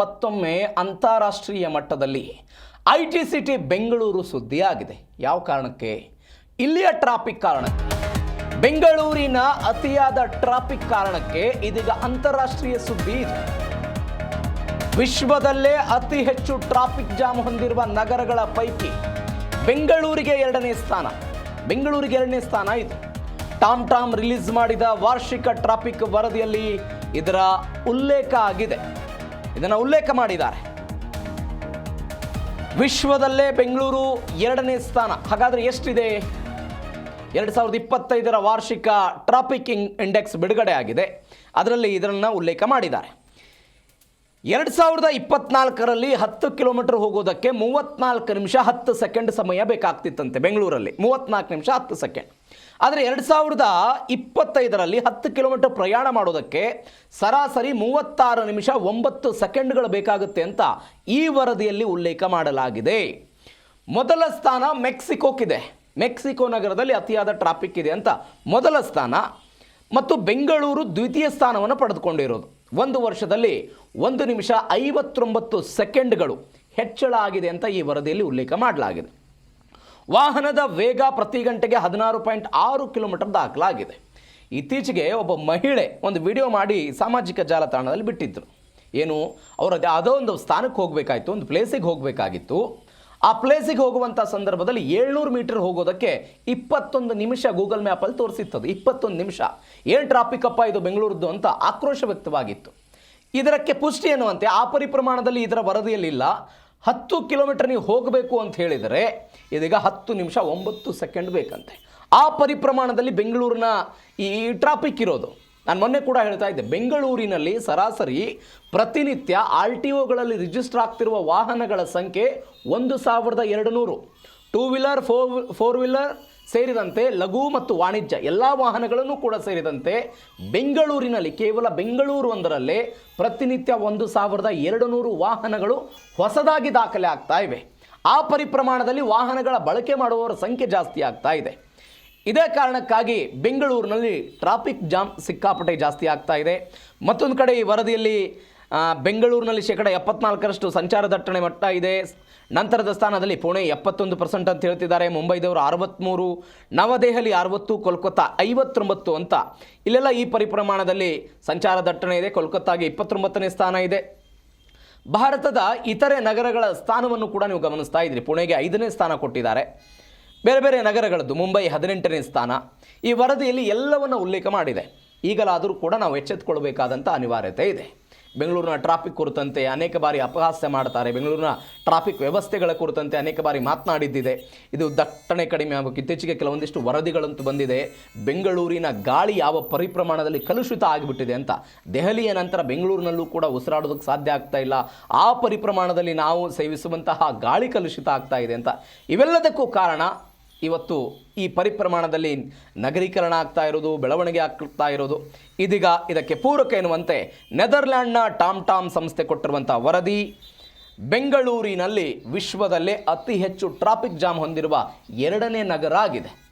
ಮತ್ತೊಮ್ಮೆ ಅಂತಾರಾಷ್ಟ್ರೀಯ ಮಟ್ಟದಲ್ಲಿ ಐ ಟಿ ಸಿಟಿ ಬೆಂಗಳೂರು ಸುದ್ದಿಯಾಗಿದೆ. ಯಾವ ಕಾರಣಕ್ಕೆ? ಇಲ್ಲಿಯ ಟ್ರಾಫಿಕ್ ಕಾರಣಕ್ಕೆ ಬೆಂಗಳೂರಿನ ಅತಿಯಾದ ಟ್ರಾಫಿಕ್ ಕಾರಣಕ್ಕೆ ಇದೀಗ ಅಂತಾರಾಷ್ಟ್ರೀಯ ಸುದ್ದಿ ಇದೆ. ವಿಶ್ವದಲ್ಲೇ ಅತಿ ಹೆಚ್ಚು ಟ್ರಾಫಿಕ್ ಜಾಮ್ ಹೊಂದಿರುವ ನಗರಗಳ ಪೈಕಿ ಬೆಂಗಳೂರಿಗೆ ಎರಡನೇ ಸ್ಥಾನ. ಬೆಂಗಳೂರಿಗೆ ಎರಡನೇ ಸ್ಥಾನ ಇದು. ಟಾಮ್ ಟಾಮ್ ರಿಲೀಸ್ ಮಾಡಿದ ವಾರ್ಷಿಕ ಟ್ರಾಫಿಕ್ ವರದಿಯಲ್ಲಿ ಇದರ ಉಲ್ಲೇಖ ಆಗಿದೆ. ಇದನ್ನು ಉಲ್ಲೇಖ ಮಾಡಿದ್ದಾರೆ. ವಿಶ್ವದಲ್ಲೇ ಬೆಂಗಳೂರು ಎರಡನೇ ಸ್ಥಾನ. ಹಾಗಾದರೆ ಎಷ್ಟಿದೆ? ಎರಡು ಸಾವಿರದ ಇಪ್ಪತ್ತೈದರ ವಾರ್ಷಿಕ ಟ್ರಾಫಿಕ್ ಇಂಡೆಕ್ಸ್ ಬಿಡುಗಡೆ ಆಗಿದೆ. ಅದರಲ್ಲಿ ಇದನ್ನು ಉಲ್ಲೇಖ ಮಾಡಿದ್ದಾರೆ. ಎರಡು ಸಾವಿರದ ಇಪ್ಪತ್ನಾಲ್ಕರಲ್ಲಿ ಹತ್ತು ಕಿಲೋಮೀಟರ್ ಹೋಗೋದಕ್ಕೆ ಮೂವತ್ನಾಲ್ಕು ನಿಮಿಷ ಹತ್ತು ಸೆಕೆಂಡ್ ಸಮಯ ಬೇಕಾಗ್ತಿತ್ತಂತೆ ಬೆಂಗಳೂರಲ್ಲಿ. ಮೂವತ್ನಾಲ್ಕು ನಿಮಿಷ ಹತ್ತು ಸೆಕೆಂಡ್. ಆದರೆ ಎರಡು ಸಾವಿರದ ಇಪ್ಪತ್ತೈದರಲ್ಲಿ ಹತ್ತು ಕಿಲೋಮೀಟರ್ ಪ್ರಯಾಣ ಮಾಡೋದಕ್ಕೆ ಸರಾಸರಿ ಮೂವತ್ತಾರು ನಿಮಿಷ ಒಂಬತ್ತು ಸೆಕೆಂಡ್ಗಳು ಬೇಕಾಗುತ್ತೆ ಅಂತ ಈ ವರದಿಯಲ್ಲಿ ಉಲ್ಲೇಖ ಮಾಡಲಾಗಿದೆ. ಮೊದಲ ಸ್ಥಾನ ಮೆಕ್ಸಿಕೋಕ್ಕಿದೆ. ಮೆಕ್ಸಿಕೋ ನಗರದಲ್ಲಿ ಅತಿಯಾದ ಟ್ರಾಫಿಕ್ ಇದೆ ಅಂತ ಮೊದಲ ಸ್ಥಾನ. ಮತ್ತು ಬೆಂಗಳೂರು ದ್ವಿತೀಯ ಸ್ಥಾನವನ್ನು ಪಡೆದುಕೊಂಡಿರೋದು. ಒಂದು ವರ್ಷದಲ್ಲಿ ಒಂದು ನಿಮಿಷ ಐವತ್ತೊಂಬತ್ತು ಸೆಕೆಂಡ್ಗಳು ಹೆಚ್ಚಳ ಆಗಿದೆ ಅಂತ ಈ ವರದಿಯಲ್ಲಿ ಉಲ್ಲೇಖ ಮಾಡಲಾಗಿದೆ. ವಾಹನದ ವೇಗ ಪ್ರತಿ ಗಂಟೆಗೆ ಹದಿನಾರು ಪಾಯಿಂಟ್ ಆರು ಕಿಲೋಮೀಟರ್ ದಾಖಲಾಗಿದೆ. ಇತ್ತೀಚೆಗೆ ಒಬ್ಬ ಮಹಿಳೆ ಒಂದು ವಿಡಿಯೋ ಮಾಡಿ ಸಾಮಾಜಿಕ ಜಾಲತಾಣದಲ್ಲಿ ಬಿಟ್ಟಿದ್ದರು ಏನು, ಅವರು ಒಂದು ಸ್ಥಾನಕ್ಕೆ ಹೋಗಬೇಕಾಯಿತು, ಒಂದು ಪ್ಲೇಸಿಗೆ ಹೋಗಬೇಕಾಗಿತ್ತು. ಆ ಪ್ಲೇಸಿಗೆ ಹೋಗುವಂಥ ಸಂದರ್ಭದಲ್ಲಿ ಏಳ್ನೂರು ಮೀಟರ್ ಹೋಗೋದಕ್ಕೆ ಇಪ್ಪತ್ತೊಂದು ನಿಮಿಷ ಗೂಗಲ್ ಮ್ಯಾಪಲ್ಲಿ ತೋರಿಸಿತ್ತದು. ಇಪ್ಪತ್ತೊಂದು ನಿಮಿಷ. ಏನು ಟ್ರಾಫಿಕ್ ಅಪ್ಪ ಇದು ಬೆಂಗಳೂರದ್ದು ಅಂತ ಆಕ್ರೋಶ ವ್ಯಕ್ತವಾಗಿತ್ತು. ಇದಕ್ಕೆ ಪುಷ್ಟಿ ಎನ್ನುವಂತೆ ಆ ಪರಿಪ್ರಮಾಣದಲ್ಲಿ ಇದರ ವರದಿಯಲ್ಲಿಲ್ಲ ಹತ್ತು ಕಿಲೋಮೀಟರ್ ನೀವು ಹೋಗಬೇಕು ಅಂತ ಹೇಳಿದರೆ ಇದೀಗ ಹತ್ತು ನಿಮಿಷ ಒಂಬತ್ತು ಸೆಕೆಂಡ್ ಬೇಕಂತೆ. ಆ ಪರಿಪ್ರಮಾಣದಲ್ಲಿ ಬೆಂಗಳೂರಿನ ಈ ಟ್ರಾಫಿಕ್ ಇರೋದು. ನಾನು ಮೊನ್ನೆ ಕೂಡ ಹೇಳ್ತಾ ಇದ್ದೆ, ಬೆಂಗಳೂರಿನಲ್ಲಿ ಸರಾಸರಿ ಪ್ರತಿನಿತ್ಯ ಆರ್ ಟಿ ಒಗಳಲ್ಲಿ ರಿಜಿಸ್ಟರ್ ಆಗ್ತಿರುವ ವಾಹನಗಳ ಸಂಖ್ಯೆ ಒಂದು ಸಾವಿರದ ಎರಡು ನೂರು two wheeler four four wheeler ಸೇರಿದಂತೆ ಲಘು ಮತ್ತು ವಾಣಿಜ್ಯ ಎಲ್ಲ ವಾಹನಗಳನ್ನು ಕೂಡ ಸೇರಿದಂತೆ ಬೆಂಗಳೂರಿನಲ್ಲಿ, ಕೇವಲ ಬೆಂಗಳೂರು ಒಂದರಲ್ಲೇ ಪ್ರತಿನಿತ್ಯ ಒಂದು ಸಾವಿರದ ಎರಡು ನೂರು ವಾಹನಗಳು ಹೊಸದಾಗಿ ದಾಖಲೆ ಆಗ್ತಾ ಇವೆ. ಆ ಪರಿಪ್ರಮಾಣದಲ್ಲಿ ವಾಹನಗಳ ಬಳಕೆ ಮಾಡುವವರ ಸಂಖ್ಯೆ ಜಾಸ್ತಿ ಆಗ್ತಾ ಇದೆ. ಇದೇ ಕಾರಣಕ್ಕಾಗಿ ಬೆಂಗಳೂರಿನಲ್ಲಿ ಟ್ರಾಫಿಕ್ ಜಾಮ್ ಸಿಕ್ಕಾಪಟ್ಟೆ ಜಾಸ್ತಿ ಆಗ್ತಾ ಇದೆ. ಮತ್ತೊಂದು ಕಡೆ ಈ ವರದಿಯಲ್ಲಿ ಬೆಂಗಳೂರಿನಲ್ಲಿ ಶೇಕಡ ಎಪ್ಪತ್ನಾಲ್ಕರಷ್ಟು ಸಂಚಾರ ದಟ್ಟಣೆ ಮಟ್ಟ ಇದೆ. ನಂತರದ ಸ್ಥಾನದಲ್ಲಿ ಪುಣೆ ಎಪ್ಪತ್ತೊಂದು ಪರ್ಸೆಂಟ್ ಅಂತ ಹೇಳ್ತಿದ್ದಾರೆ. ಮುಂಬೈದವರು ಅರವತ್ತ್ಮೂರು ನವದೆಹಲಿ ಅರವತ್ತು, ಕೋಲ್ಕತ್ತಾ ಐವತ್ತೊಂಬತ್ತು ಅಂತ. ಇಲ್ಲೆಲ್ಲ ಈ ಪರಿಪ್ರಮಾಣದಲ್ಲಿ ಸಂಚಾರ ದಟ್ಟಣೆ ಇದೆ. ಕೋಲ್ಕತ್ತಾಗೆ ಇಪ್ಪತ್ತೊಂಬತ್ತನೇ ಸ್ಥಾನ ಇದೆ. ಭಾರತದ ಇತರೆ ನಗರಗಳ ಸ್ಥಾನವನ್ನು ಕೂಡ ನೀವು ಗಮನಿಸ್ತಾ ಇದ್ರಿ. ಪುಣೆಗೆ ಐದನೇ ಸ್ಥಾನ ಕೊಟ್ಟಿದ್ದಾರೆ. ಬೇರೆ ಬೇರೆ ನಗರಗಳದ್ದು, ಮುಂಬೈ ಹದಿನೆಂಟನೇ ಸ್ಥಾನ. ಈ ವರದಿಯಲ್ಲಿ ಎಲ್ಲವನ್ನು ಉಲ್ಲೇಖ ಮಾಡಿದೆ. ಈಗಲಾದರೂ ಕೂಡ ನಾವು ಎಚ್ಚೆತ್ತುಕೊಳ್ಬೇಕಾದಂಥ ಅನಿವಾರ್ಯತೆ ಇದೆ. ಬೆಂಗಳೂರಿನ ಟ್ರಾಫಿಕ್ ಕುರಿತಂತೆ ಅನೇಕ ಬಾರಿ ಅಪಹಾಸ್ಯ ಮಾಡ್ತಾರೆ. ಬೆಂಗಳೂರಿನ ಟ್ರಾಫಿಕ್ ವ್ಯವಸ್ಥೆಗಳ ಕುರಿತಂತೆ ಅನೇಕ ಬಾರಿ ಮಾತನಾಡಿದ್ದಿದೆ. ಇದು ದಟ್ಟಣೆ ಕಡಿಮೆ ಆಗಬೇಕು ಇತ್ತೀಚೆಗೆ ಕೆಲವೊಂದಿಷ್ಟು ವರದಿಗಳಂತೂ ಬಂದಿದೆ. ಬೆಂಗಳೂರಿನ ಗಾಳಿ ಯಾವ ಪರಿಪ್ರಮಾಣದಲ್ಲಿ ಕಲುಷಿತ ಆಗಿಬಿಟ್ಟಿದೆ ಅಂತ. ದೆಹಲಿಯ ನಂತರ ಬೆಂಗಳೂರಿನಲ್ಲೂ ಕೂಡ ಉಸಿರಾಡೋದಕ್ಕೆ ಸಾಧ್ಯ ಆಗ್ತಾ ಇಲ್ಲ. ಆ ಪರಿಪ್ರಮಾಣದಲ್ಲಿ ನಾವು ಸೇವಿಸುವಂತಹ ಗಾಳಿ ಕಲುಷಿತ ಆಗ್ತಾ ಇದೆ ಅಂತ. ಇವೆಲ್ಲದಕ್ಕೂ ಕಾರಣ ಇವತ್ತು ಈ ಪರಿಪ್ರಮಾಣದಲ್ಲಿ ನಗರೀಕರಣ ಆಗ್ತಾ ಇರೋದು, ಬೆಳವಣಿಗೆ ಆಗ್ತಾ ಇರೋದು. ಇದೀಗ ಇದಕ್ಕೆ ಪೂರಕ ಎನ್ನುವಂತೆ ನೆದರ್ಲ್ಯಾಂಡ್ನ ಟಾಮ್ ಟಾಮ್ ಸಂಸ್ಥೆ ಕೊಟ್ಟಿರುವಂಥ ವರದಿ, ಬೆಂಗಳೂರಿನಲ್ಲಿ ವಿಶ್ವದಲ್ಲೇ ಅತಿ ಹೆಚ್ಚು ಟ್ರಾಫಿಕ್ ಜಾಮ್ ಹೊಂದಿರುವ ಎರಡನೇ ನಗರ ಆಗಿದೆ